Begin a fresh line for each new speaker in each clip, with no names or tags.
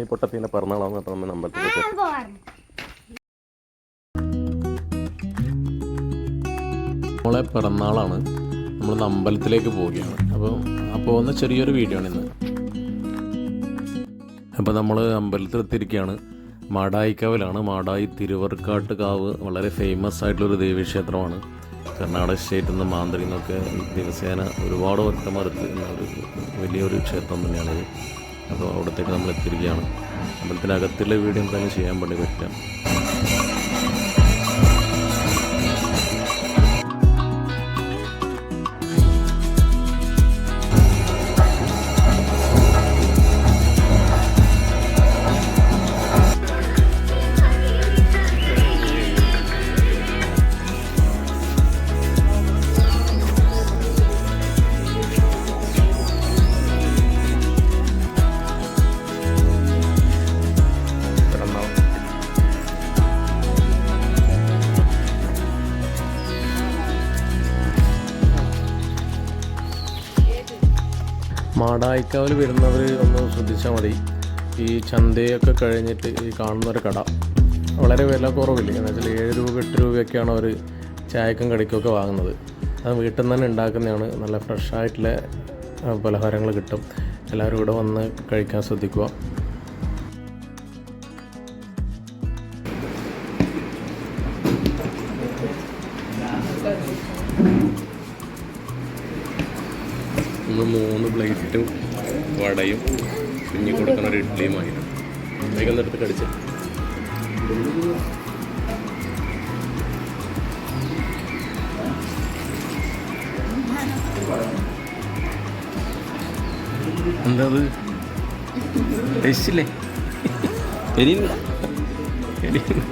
ഈ പൊട്ടത്തിന്റെ പിറന്നാളാന്ന് അപ്പം നമ്മൾ നമ്മളെ പിറന്നാളാണ്. നമ്മൾ അമ്പലത്തിലേക്ക് പോവുകയാണ്. അപ്പോൾ ആ പോകുന്ന ചെറിയൊരു വീഡിയോ ആണ് ഇന്ന്. അപ്പോൾ നമ്മൾ അമ്പലത്തിൽ എത്തിയിരിക്കുകയാണ് മാടായിക്കാവിലാണ്. മാടായി തിരുവർക്കാട്ട് കാവ് വളരെ ഫേമസ് ആയിട്ടുള്ളൊരു ദേവീക്ഷേത്രമാണ്. കർണാടക സ്റ്റേറ്റിൽ നിന്ന് മാന്ത്രിന്നൊക്കെ ദിവസേന ഒരുപാട് ഭക്തന്മാർ എത്തുന്ന ഒരു വലിയൊരു ക്ഷേത്രം തന്നെയാണിത് അപ്പോൾ അവിടത്തേക്ക് നമ്മൾ എത്തിയിരിക്കുകയാണ്. അമ്പലത്തിനകത്തുള്ള വീഡിയോ എന്തായാലും ചെയ്യാൻ വേണ്ടി പറ്റില്ല മാടായിക്കാവിൽ വരുന്നവർ ഒന്ന് ശ്രദ്ധിച്ചാൽ മതി. ഈ ചന്തയൊക്കെ കഴിഞ്ഞിട്ട് ഈ കാണുന്നൊരു കട. വളരെ വില കുറവില്ല? എന്ന് വെച്ചാൽ ഏഴ് രൂപ എട്ട് രൂപയൊക്കെയാണ് അവർ ചായക്കും കടിക്കുമൊക്കെ വാങ്ങുന്നത്. അത് വീട്ടിൽ നിന്ന് തന്നെ ഉണ്ടാക്കുന്നതാണ്. നല്ല ഫ്രഷായിട്ടുള്ള പലഹാരങ്ങൾ കിട്ടും. എല്ലാവരും ഇവിടെ വന്ന് കഴിക്കാൻ ശ്രദ്ധിക്കുക. നമ്മൾ മൂന്ന് പ്ലേറ്റും വടയും കുഞ്ഞി കൊടുക്കുന്ന ഒരു ഇഡ്ഡലിയുമായിരുന്നു വേഗം എടുത്ത് കടിച്ച്. എന്താ അത് ടേസ്റ്റില്ലേ എരിയില്ല എരിയില്ല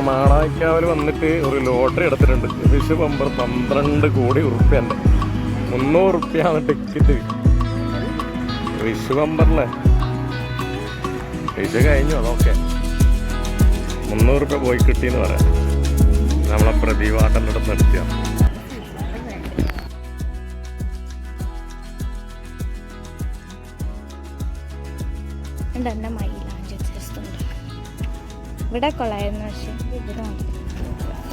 അപ്പോൾ മാളാക്കാവിൽ വന്നിട്ട് ഒരു ലോട്ടറി എടുത്തിട്ടുണ്ട്. വിഷു പമ്പർ പന്ത്രണ്ട് കോടി ഉറുപ്പ്യന്റെ മുന്നൂറ് ഉറുപ്പ്യാണ് ടിക്കറ്റ് വിഷു പമ്പറിലെ വിഷു കഴിഞ്ഞു അതൊക്കെ മുന്നൂറ് ഉറുപ്പ്യ പോയി കിട്ടിയെന്ന് പറയാം. നമ്മളെ പ്രതിവാട്ടന്റെ അടുത്ത് നടത്തിയ
ഉണ്ട് എന്റെ ചേർത്തുണ്ട് ഇവിടെ കൊള്ളായിരുന്നു പക്ഷെ ഇവിടെ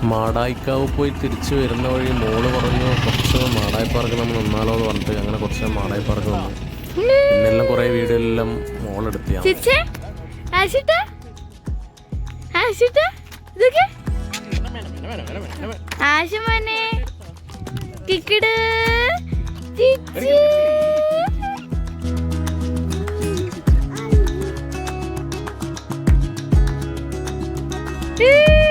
മാടായിക്കാവ് പോയി തിരിച്ചു വരുന്ന വഴി മോൾ പറഞ്ഞു കുറച്ച് മാടായി പാർക്ക് നമ്മൾ നിന്നാലോ എന്ന് പറഞ്ഞിട്ട് അങ്ങനെ കുറച്ച് മാടായി പാർക്ക് വന്നു. പിന്നെല്ലാം കുറേ വീഡിയോ എല്ലാം
ആശുമോനെ ടിക്കറ്റ് കിക്കിട്. ചിച്ചി. Woo!